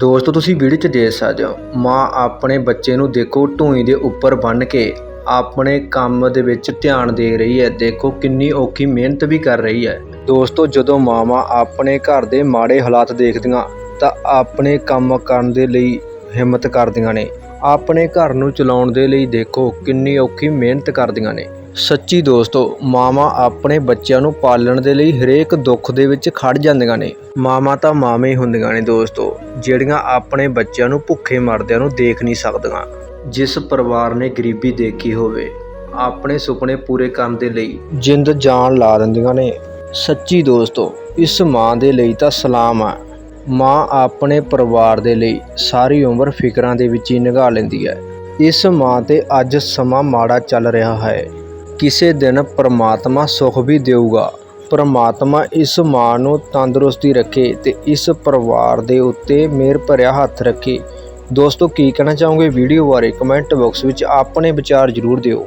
ਦੋਸਤੋ, ਤੁਸੀਂ ਵੀਡੀਓ 'ਚ ਦੇਖ ਸਕਦੇ ਹੋ, ਮਾਂ ਆਪਣੇ ਬੱਚੇ ਨੂੰ ਦੇਖੋ ਢੂਈ ਦੇ ਉੱਪਰ ਬੰਨ੍ਹ ਕੇ ਆਪਣੇ ਕੰਮ ਦੇ ਵਿੱਚ ਧਿਆਨ ਦੇ ਰਹੀ ਹੈ। ਦੇਖੋ ਕਿੰਨੀ ਔਖੀ ਮਿਹਨਤ ਵੀ ਕਰ ਰਹੀ ਹੈ। ਦੋਸਤੋ, ਜਦੋਂ ਮਾਵਾਂ ਆਪਣੇ ਘਰ ਦੇ ਮਾੜੇ ਹਾਲਾਤ ਦੇਖਦੀਆਂ, ਤਾਂ ਆਪਣੇ ਕੰਮ ਕਰਨ ਦੇ ਲਈ ਹਿੰਮਤ ਕਰਦੀਆਂ ਨੇ। ਆਪਣੇ ਘਰ ਨੂੰ ਚਲਾਉਣ ਦੇ ਲਈ ਦੇਖੋ ਕਿੰਨੀ ਔਖੀ ਮਿਹਨਤ ਕਰਦੀਆਂ ਨੇ। ਸੱਚੀ ਦੋਸਤੋ, ਮਾਵਾਂ ਆਪਣੇ ਬੱਚਿਆਂ ਨੂੰ ਪਾਲਣ ਦੇ ਲਈ ਹਰੇਕ ਦੁੱਖ ਦੇ ਵਿੱਚ ਖੜ ਜਾਂਦੀਆਂ ਨੇ। ਮਾਵਾਂ ਤਾਂ ਮਾਵੇਂ ਹੀ ਹੁੰਦੀਆਂ ਨੇ ਦੋਸਤੋ, ਜਿਹੜੀਆਂ ਆਪਣੇ ਬੱਚਿਆਂ ਨੂੰ ਭੁੱਖੇ ਮਰਦਿਆਂ ਨੂੰ ਦੇਖ ਨਹੀਂ ਸਕਦੀਆਂ। ਜਿਸ ਪਰਿਵਾਰ ਨੇ ਗਰੀਬੀ ਦੇਖੀ ਹੋਵੇ, ਆਪਣੇ ਸੁਪਨੇ ਪੂਰੇ ਕਰਨ ਦੇ ਲਈ ਜਿੰਦ ਜਾਨ ਲਾ ਦਿੰਦੀਆਂ ਨੇ। ਸੱਚੀ ਦੋਸਤੋ, ਇਸ ਮਾਂ ਦੇ ਲਈ ਤਾਂ ਸਲਾਮ ਆ। ਮਾਂ ਆਪਣੇ ਪਰਿਵਾਰ ਦੇ ਲਈ ਸਾਰੀ ਉਮਰ ਫਿਕਰਾਂ ਦੇ ਵਿੱਚ ਹੀ ਨਿਭਾ ਲੈਂਦੀ ਹੈ। ਇਸ ਮਾਂ ਤੇ ਅੱਜ ਸਮਾਂ ਮਾੜਾ ਚੱਲ ਰਿਹਾ ਹੈ। ਕਿਸੇ ਦਿਨ ਪਰਮਾਤਮਾ ਸੁਖ ਵੀ ਦੇਊਗਾ। ਪਰਮਾਤਮਾ ਇਸ ਮਾਂ ਨੂੰ ਤੰਦਰੁਸਤੀ ਰੱਖੇ ਤੇ ਇਸ ਪਰਿਵਾਰ ਦੇ ਉੱਤੇ ਮਿਹਰ ਭਰਿਆ ਹੱਥ ਰੱਖੇ। ਦੋਸਤੋ, ਕੀ ਕਹਿਣਾ ਚਾਹੋਗੇ? ਵੀਡੀਓ ਬਾਰੇ ਕਮੈਂਟ ਬਾਕਸ ਵਿੱਚ ਆਪਣੇ ਵਿਚਾਰ ਜ਼ਰੂਰ ਦਿਓ।